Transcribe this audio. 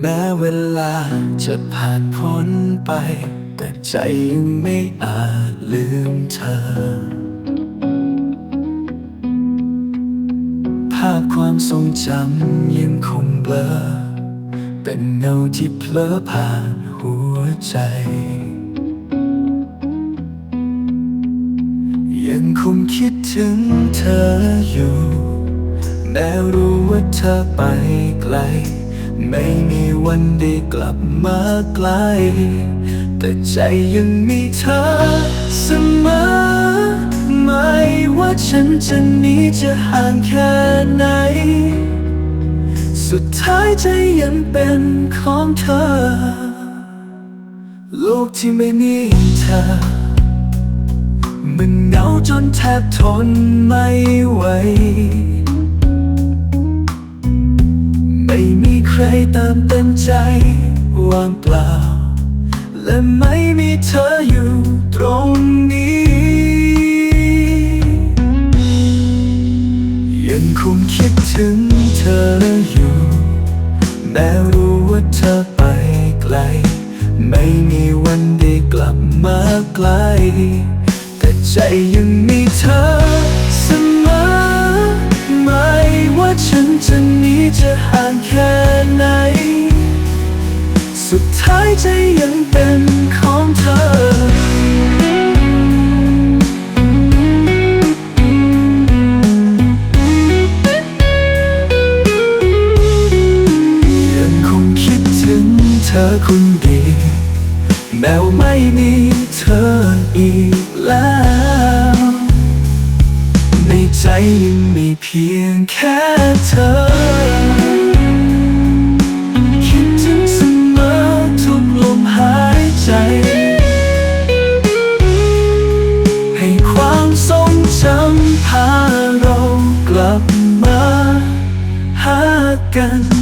แม้เวลาจะผ่านพ้นไป แต่ใจยังไม่อาจลืมเธอ ภาพความทรงจำยังคงเบลอ เป็นเงาที่เพลอผ่านหัวใจ ยังคงคิดถึงเธออยู่ แม้รู้ว่าเธอไปไกล ไม่มีวันได้กลับมาใกล้แต่ใจยังมีเธอเสมอ ไม่ว่าฉันจะหนีจะห่างแค่ไหน สุดท้ายใจยังเป็นของเธอ โลกที่ไม่มีเธอ มันเหงาจนแทบทนไม่ไหว เติมเต็มใจว่างเปล่า และไม่มีเธออยู่ตรงนี้ ยังคงคิดถึงเธออยู่ แม้รู้ว่าเธอไปไกล ไม่มีวันได้กลับมาใกล้แต่ใจยังมีเธอ สุดท้ายใจยังเป็นของเธอยังคงคิดถึงเธอคนดีแม้ว่าไม่มีเธออีกแล้ว ในใจยังมีเพียงแค่เธอ 잠깐